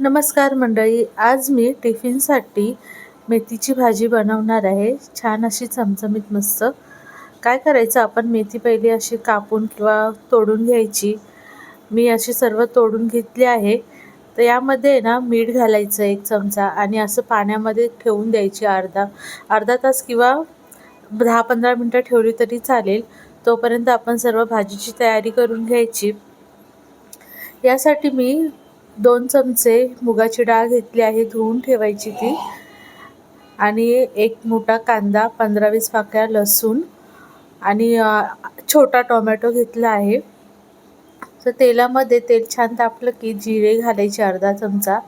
नमस्कार मंडळी आज मी टिफिनसाठी मेथीची भाजी बनवणार आहे. छान अशी चमचमीत मस्त. काय करायचं आपण मेथी पहिली अशी कापून किंवा तोडून घ्यायची. मी अशी सर्व तोडून घेतली आहे. तर यामध्ये ना मीठ घालायचं एक चमचा आणि असं पाण्यामध्ये ठेवून द्यायची अर्धा अर्धा तास किंवा दहा पंधरा मिनटं ठेवली तरी चालेल. तोपर्यंत आपण सर्व भाजीची तयारी करून घ्यायची. यासाठी मी दोन चमचे मुगाची डाळ घेतली आहे धुवून ठेवायची ती. आणि एक मोठा कांदा पंधरा वीस पाकळ्या लसूण आणि छोटा टोमॅटो घेतला आहे. तर तेलामध्ये तेल छान तापलं की जिरे घालायचे अर्धा चमचा.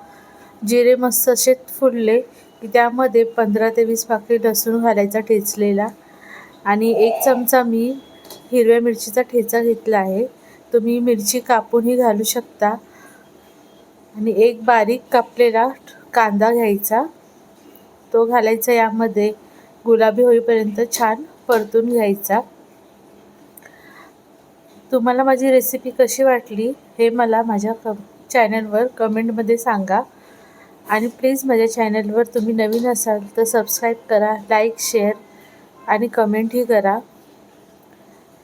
जिरे मस्त असे फुलले की त्यामध्ये पंधरा ते वीस पाकळी लसूण घालायचा ठेचलेला. आणि एक चमचा मी हिरव्या मिरचीचा ठेचा घेतला आहे. तुम्ही मिरची कापूनही घालू शकता. आणि एक बारीक कापलेला कांदा घ्यायचा. तो घालायचा यामध्ये गुलाबी होईपर्यंत छान परतून घ्यायचा. तुम्हाला माझी रेसिपी कशी वाटली हे मला माझ्या क चॅनलवर कमेंटमध्ये सांगा. आणि प्लीज माझ्या चॅनलवर तुम्ही नवीन असाल तर सबस्क्राईब करा लाईक शेअर आणि कमेंटही करा.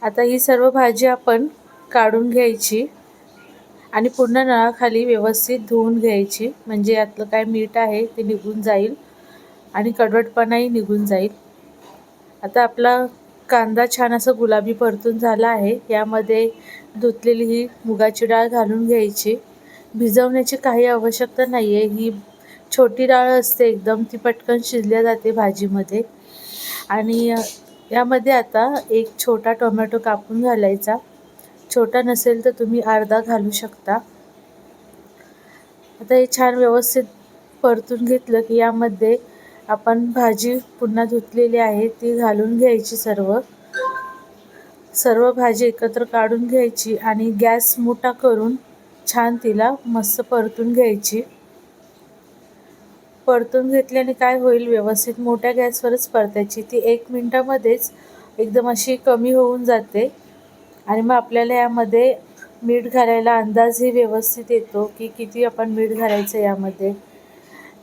आता ही सर्व भाजी आपण काढून घ्यायची. आणि पूर्ण नळाखाली व्यवस्थित धुवून घ्यायची. म्हणजे यातलं काय मीठ आहे ते निघून जाईल आणि कडवटपणाही निघून जाईल. आता आपला कांदा छान असं गुलाबी परतून झाला आहे. यामध्ये धुतलेली ही मुगाची डाळ घालून घ्यायची. भिजवण्याची काही आवश्यकता नाही आहे ही छोटी डाळ असते एकदम ती पटकन शिजल्या जाते भाजीमध्ये. आणि यामध्ये आता एक छोटा टोमॅटो कापून घालायचा. छोटा नसेल तर तुम्ही अर्धा घालू शकता. आता हे छान व्यवस्थित परतून घेतलं की यामध्ये आपण भाजी पुन्हा धुतलेली आहे ती घालून घ्यायची सर्व. सर्व भाजी एकत्र काढून घ्यायची आणि गॅस मोठा करून छान तिला मस्त परतून घ्यायची. परतून घेतल्याने काय होईल व्यवस्थित मोठ्या गॅसवरच परतायची. ती एक मिनटामध्येच एकदम अशी कमी होऊन जाते. आणि मग आपल्याला यामध्ये मीठ घालायला अंदाजही व्यवस्थित येतो की किती आपण मीठ घालायचं यामध्ये.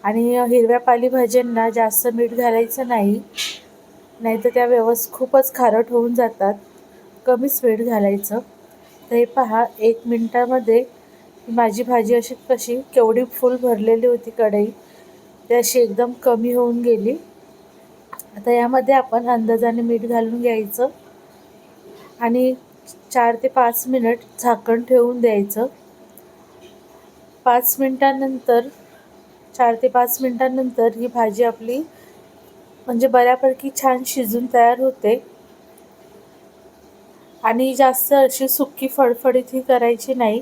आणि हिरव्या पालेभाज्यांना जास्त मीठ घालायचं नाही नाहीतर त्या व्यवस्थित खूपच खारट होऊन जातात. कमीच मीठ घालायचं. तर हे पहा एक मिनटामध्ये माझी भाजी अशी कशी केवढी फुल भरलेली होती कढई ती अशी एकदम कमी होऊन गेली. आता यामध्ये आपण अंदाजाने मीठ घालून घ्यायचं. आणि चार ते पाच मिनिट झाकण ठेवून द्यायचं. पाच मिनटानंतर चार ते पाच मिनटानंतर ही भाजी आपली म्हणजे बऱ्यापैकी छान शिजून तयार होते. आणि जास्त अशी सुकी फडफडीत ही करायची नाही.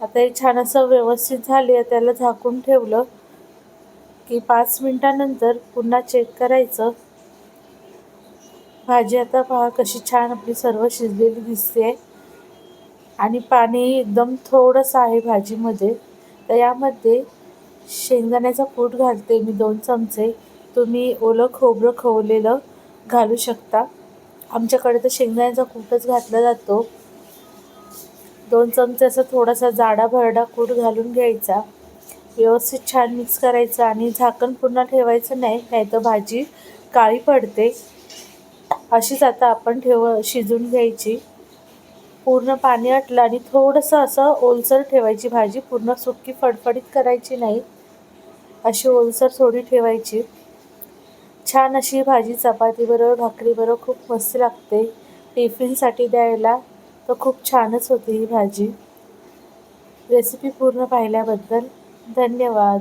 आता हे छान असं व्यवस्थित झाले त्याला झाकून ठेवलं की पाच मिनटानंतर पुन्हा चेक करायचं. भाजी आता पहा कशी छान आपली सर्व शिजलेली दिसते. आणि पाणी एकदम थोडंसं आहे भाजीमध्ये. तर यामध्ये शेंगदाण्याचा कूट घालते मी दोन चमचे. तुम्ही ओलं खोबरं खवलेलं घालू शकता. आमच्याकडे तर शेंगदाण्याचा कूटच घातला जातो. दोन चमचे असं थोडासा जाडा भरडा कूट घालून घ्यायचा. व्यवस्थित छान मिक्स करायचं आणि झाकण पुन्हा ठेवायचं नाही नाहीतर भाजी काळी पडते. अशीच आता आपण ठेव शिजून घ्यायची. पूर्ण पाणी आटलं आणि थोडंसं असं ओलसर ठेवायची भाजी. पूर्ण सुकी फडफडीत करायची नाही. अशी ओलसर थोडी ठेवायची. छान अशी भाजी चपातीबरोबर भाकरीबरोबर खूप मस्त लागते. टिफिनसाठी द्यायला तर खूप छानच होती ही भाजी. रेसिपी पूर्ण पाहिल्याबद्दल धन्यवाद.